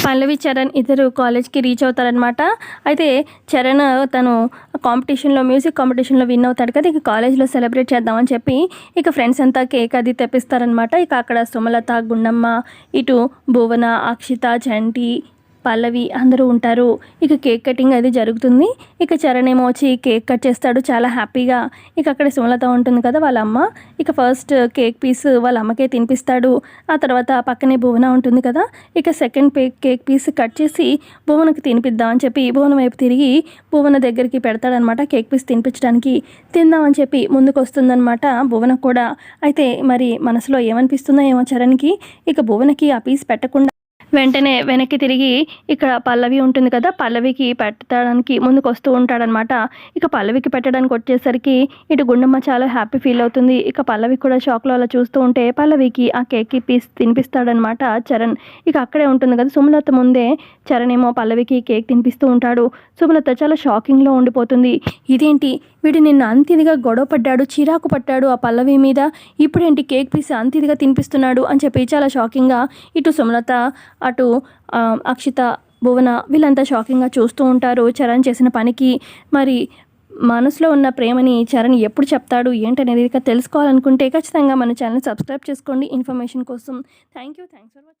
పల్లవి చరణ్ ఇద్దరు కాలేజ్కి రీచ్ అవుతారనమాట అయితే చరణ్ తను కాంపిటీషన్లో మ్యూజిక్ కాంపిటీషన్లో విన్ అవుతాడు కదా ఇక కాలేజ్లో సెలబ్రేట్ చేద్దామని చెప్పి ఇక ఫ్రెండ్స్ అంతా కేక్ అది తెప్పిస్తారనమాట ఇక అక్కడ సుమలత గుండమ్మ ఇటు భువన అక్షిత చంటి పల్లవి అందరూ ఉంటారు. ఇక కేక్ కటింగ్ అది జరుగుతుంది. ఇక చరణ్ ఏమో వచ్చి కేక్ కట్ చేస్తాడు. చాలా హ్యాపీగా ఇక అక్కడ సుమలత ఉంటుంది కదా వాళ్ళ అమ్మ. ఇక ఫస్ట్ కేక్ పీస్ వాళ్ళ అమ్మకే తినిపిస్తాడు. ఆ తర్వాత పక్కనే భువన ఉంటుంది కదా. ఇక సెకండ్ పే కేక్ పీస్ కట్ చేసి భువనకు తినిపిద్దాం అని చెప్పి భువన వైపు తిరిగి భువన దగ్గరికి పెడతాడనమాట కేక్ పీస్ తినిపించడానికి. తిందామని చెప్పి ముందుకు వస్తుందన్నమాట భువన కూడా. అయితే మరి మనసులో ఏమనిపిస్తుందో ఏమో చరణ్కి. ఇక భువనకి ఆ పీస్ పెట్టకుండా వెంటనే వెనక్కి తిరిగి ఇక్కడ పల్లవి ఉంటుంది కదా పల్లవికి పెట్టడానికి ముందుకు వస్తూ ఉంటాడనమాట ఇక పల్లవికి పెట్టడానికి వచ్చేసరికి ఇటు గుండమ్మ చాలా హ్యాపీ ఫీల్ అవుతుంది. ఇక పల్లవి కూడా షాక్లో అలా చూస్తూ ఉంటే పల్లవికి ఆ కేక్కి పీస్ తినిపిస్తాడనమాట చరణ్. ఇక అక్కడే ఉంటుంది కదా సుమలత ముందే చరణ్ ఏమో పల్లవికి కేక్ తినిపిస్తూ ఉంటాడు. సుమలత చాలా షాకింగ్లో ఉండిపోతుంది. ఇదేంటి? వీడు నిన్న అంతిదిగా గొడవ పడ్డాడు చిరాకు పట్టాడు ఆ పల్లవి మీద. ఇప్పుడేంటి కేక్ పీస్ అంతిదిగా తినిపిస్తున్నాడు అని చెప్పి చాలా షాకింగ్గా ఇటు సుమలత అటు అక్షిత భువన వీళ్ళంతా షాకింగ్గా చూస్తూ ఉంటారు చరణ్ చేసిన పనికి. మరి మనసులో ఉన్న ప్రేమని చరణ్ ఎప్పుడు చెప్తాడు ఏంటనేది ఇక తెలుసుకోవాలనుకుంటే ఖచ్చితంగా మన ఛానల్ సబ్స్క్రైబ్ చేసుకోండి ఇన్ఫర్మేషన్ కోసం. Thank you thanks for watching.